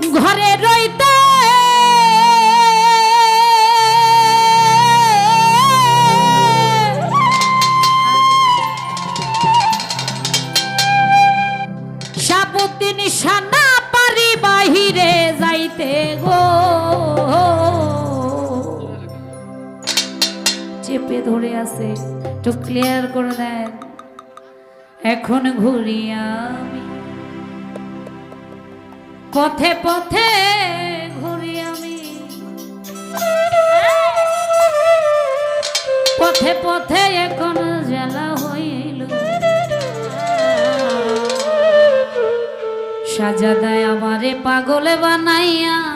ঘরে রইতে। সাপুতিন সানা পারি বাহিরে যাইতে গো। চেপে ধরে আছে, একটু ক্লিয়ার করে দেন। এখন ঘুরিয়া আমি। পথে পথে ঘুরি আমি। পথে পথে এখন জেলা হইল। সাজা দেয় আমারে পাগলে বানাইয়া।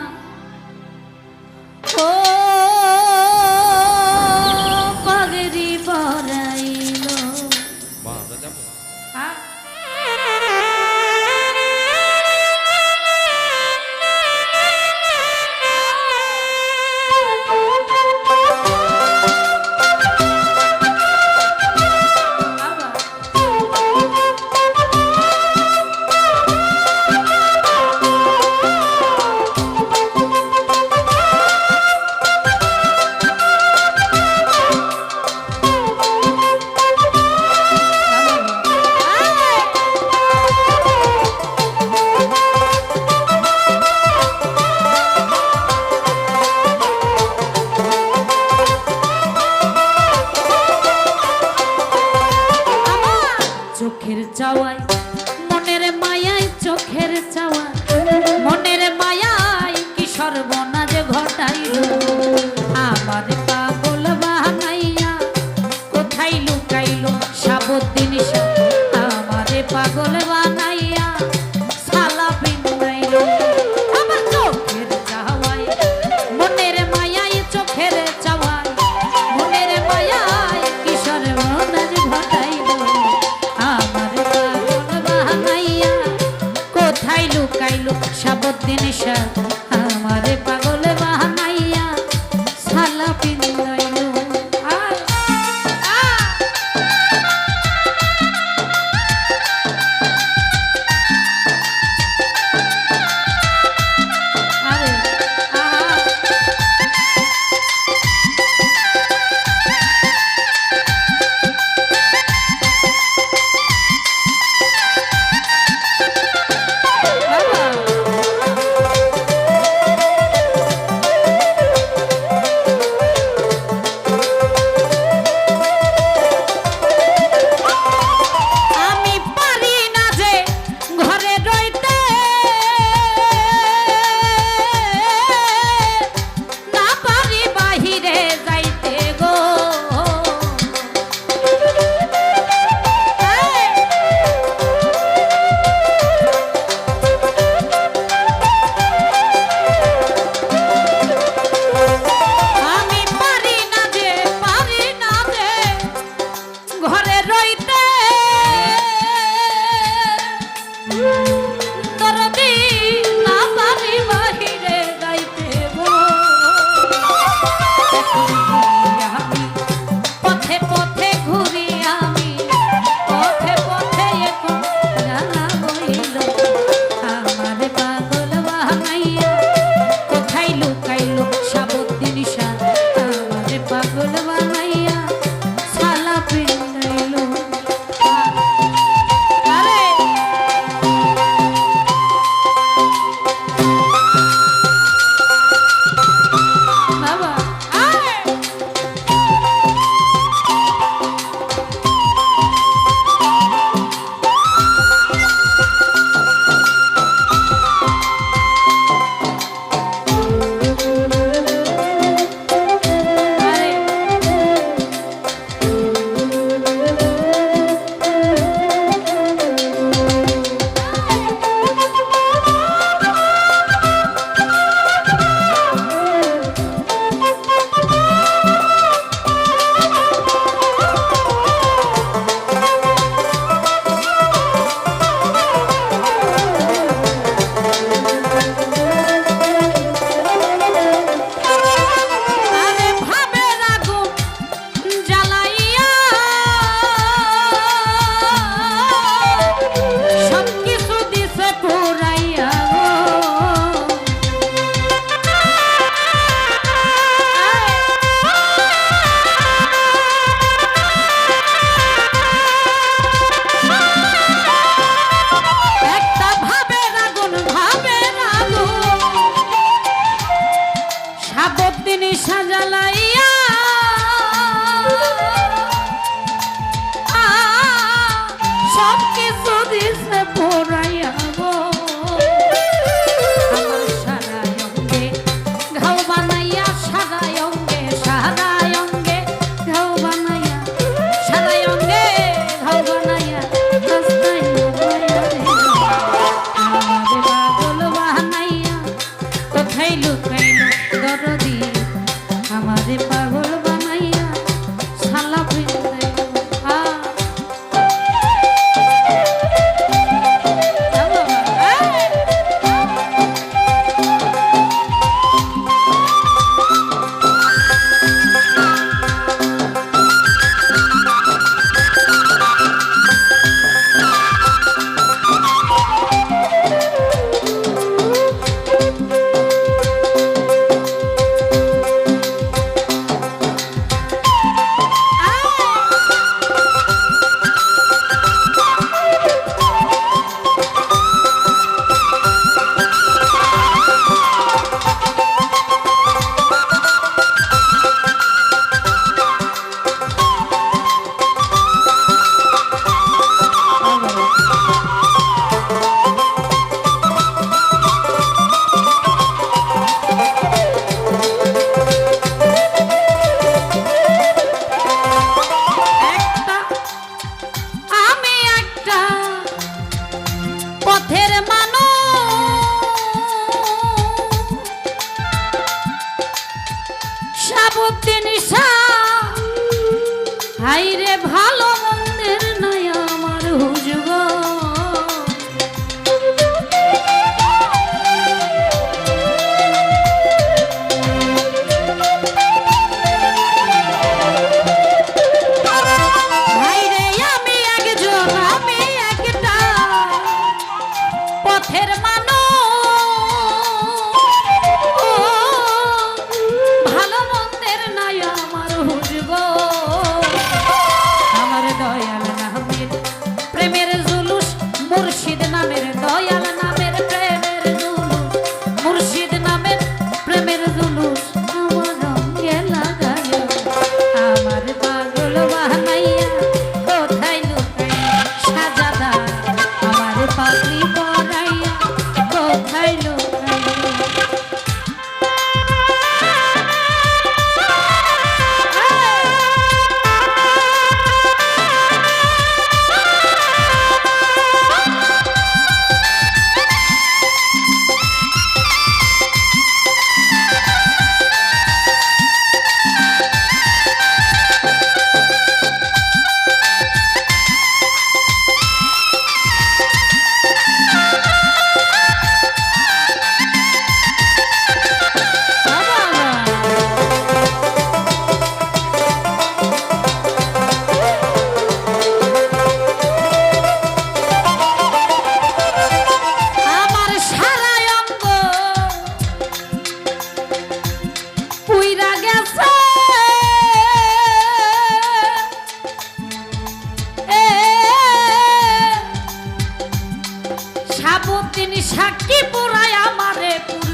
সাবুদ্দিন সাক্ষী পুরায় আমারে পুরা